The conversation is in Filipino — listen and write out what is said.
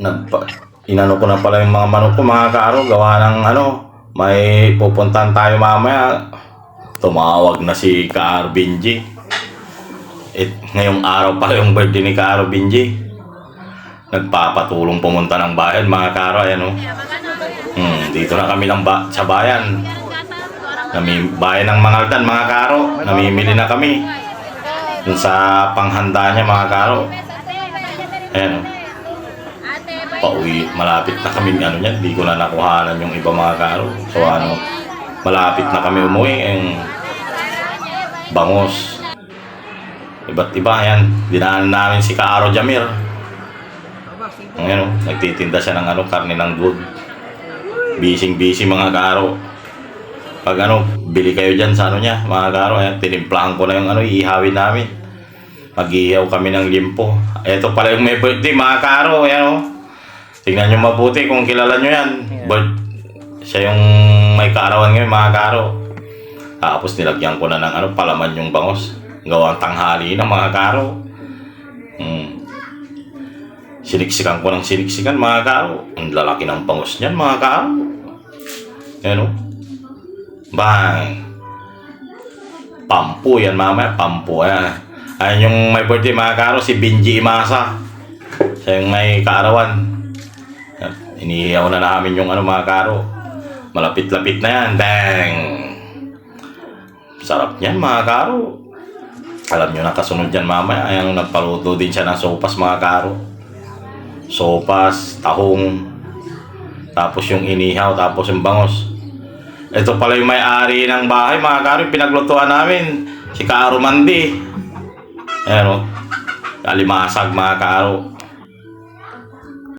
nagpa, inano ko na pala yung mga manok ko mga kaaro, gawa ng ano, may pupuntahan tayo mamaya. Tumawag na si Kaaro Binji. It, ngayong araw pala yung birthday ni Kaaro Binji. Nagpapatulong pumunta ng bayan mga kaaro, ayan o. Hmm, dito na kami ng ba sa bayan. Nami bayan ng Mangaldan mga kaaro, namimili na kami. Dun sa panghanda niya mga kaaro. Ayan o. Pauwi, malapit na kami ano niya, hindi ko na nakuhanan yung iba mga karo. So ano, malapit na kami umuwi ang bangos. Iba't iba yan. Dinaanan namin si Karo Jamir. Ngayon, oh, nagtitinda siya ng ano, karne ng good. Bising-busy mga karo. Pag ano, bili kayo dyan sa ano niya, mga karo. Ayan, tinimplahan ko na yung ano, ihawin namin. Mag-ihaw kami ng limpo. Ito pala yung may birthday, mga karo. Ayan oh. Tingnan nyo mabuti kung kilala nyo yan. Birth, siya yung may kaarawan ngayon, mga karo. Tapos nilagyan ko na ng ano, palaman yung bangos. Gawang tanghali ng mga karo. Hmm. Siniksikan ko ng siniksikan, mga karo. Ang lalaki ng bangos niyan, mga karo. Ayan o. Bang! Pampu yan, mamaya. Pampu, ayan. Ayan yung may birthday, mga karo, si Binji Imasa. Siya yung may kaarawan. Inihiyaw na namin yung ano, mga karo. Malapit-lapit na yan. Bang! Sarap niyan, mga karo. Alam nyo na kasunod yan mamaya. Ayan, nagpaluto din siya ng sopas, mga karo. Sopas, tahong, tapos yung inihaw, tapos yung bangos. Ito pala yung may-ari ng bahay, mga karo. Pinaglutuan namin, si Karo Mandi. Ayan o. Kalimasag, mga karo.